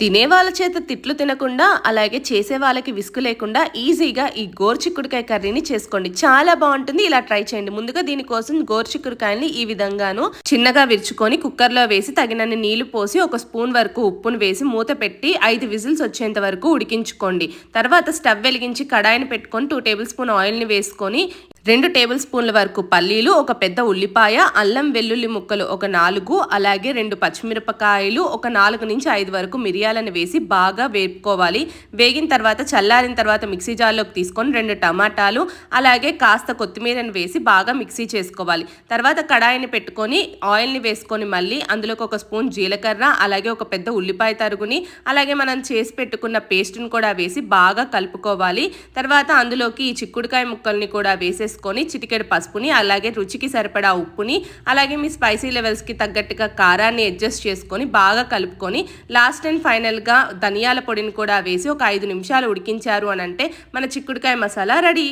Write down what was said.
తినే వాళ్ళ చేత తిట్లు తినకుండా అలాగే చేసే వాళ్ళకి విసుగు లేకుండా ఈజీగా ఈ గోర్చిక్కుడుకాయ కర్రీని చేసుకోండి. చాలా బాగుంటుంది. ఇలా ట్రై చేయండి. ముందుగా దీనికోసం గోర్చిక్కుడుకాయని ఈ విధంగాను చిన్నగా విరుచుకొని కుక్కర్లో వేసి తగినన్ని నీళ్ళు పోసి ఒక స్పూన్ వరకు ఉప్పును వేసి మూత పెట్టి ఐదు విజిల్స్ వచ్చేంత వరకు ఉడికించుకోండి. తర్వాత స్టవ్ వెలిగించి కడాయిని పెట్టుకొని టూ టేబుల్ స్పూన్ ఆయిల్ని వేసుకొని రెండు టేబుల్ స్పూన్ల వరకు పల్లీలు ఒక పెద్ద ఉల్లిపాయ అల్లం వెల్లుల్లి ముక్కలు ఒక నాలుగు అలాగే రెండు పచ్చిమిరపకాయలు ఒక నాలుగు నుంచి ఐదు వరకు మిరియాలను వేసి బాగా వేపుకోవాలి. వేగిన తర్వాత చల్లారిన తర్వాత మిక్సీ జార్లోకి తీసుకొని రెండు టమాటాలు అలాగే కాస్త కొత్తిమీరని వేసి బాగా మిక్సీ చేసుకోవాలి. తర్వాత కడాయిని పెట్టుకొని ఆయిల్ని వేసుకొని మళ్ళీ అందులోకి ఒక స్పూన్ జీలకర్ర అలాగే ఒక పెద్ద ఉల్లిపాయ తరుగుని అలాగే మనం చేసి పెట్టుకున్న పేస్ట్ని కూడా వేసి బాగా కలుపుకోవాలి. తర్వాత అందులోకి ఈ చిక్కుడుకాయ ముక్కల్ని కూడా వేసేసుకొని చిటికెడు పసుపుని అలాగే రుచికి సరిపడా ఉప్పుని అలాగే మీ స్పైసీ లెవెల్స్కి తగ్గట్టుగా కారాన్ని అడ్జస్ట్ చేసుకొని బాగా కలుపుకొని లాస్ట్ అండ్ ఫైనల్గా ధనియాల పొడిని కూడా వేసి ఒక ఐదు నిమిషాలు ఉడికించారు అని అంటే మన చిక్కుడుకాయ మసాలా రెడీ.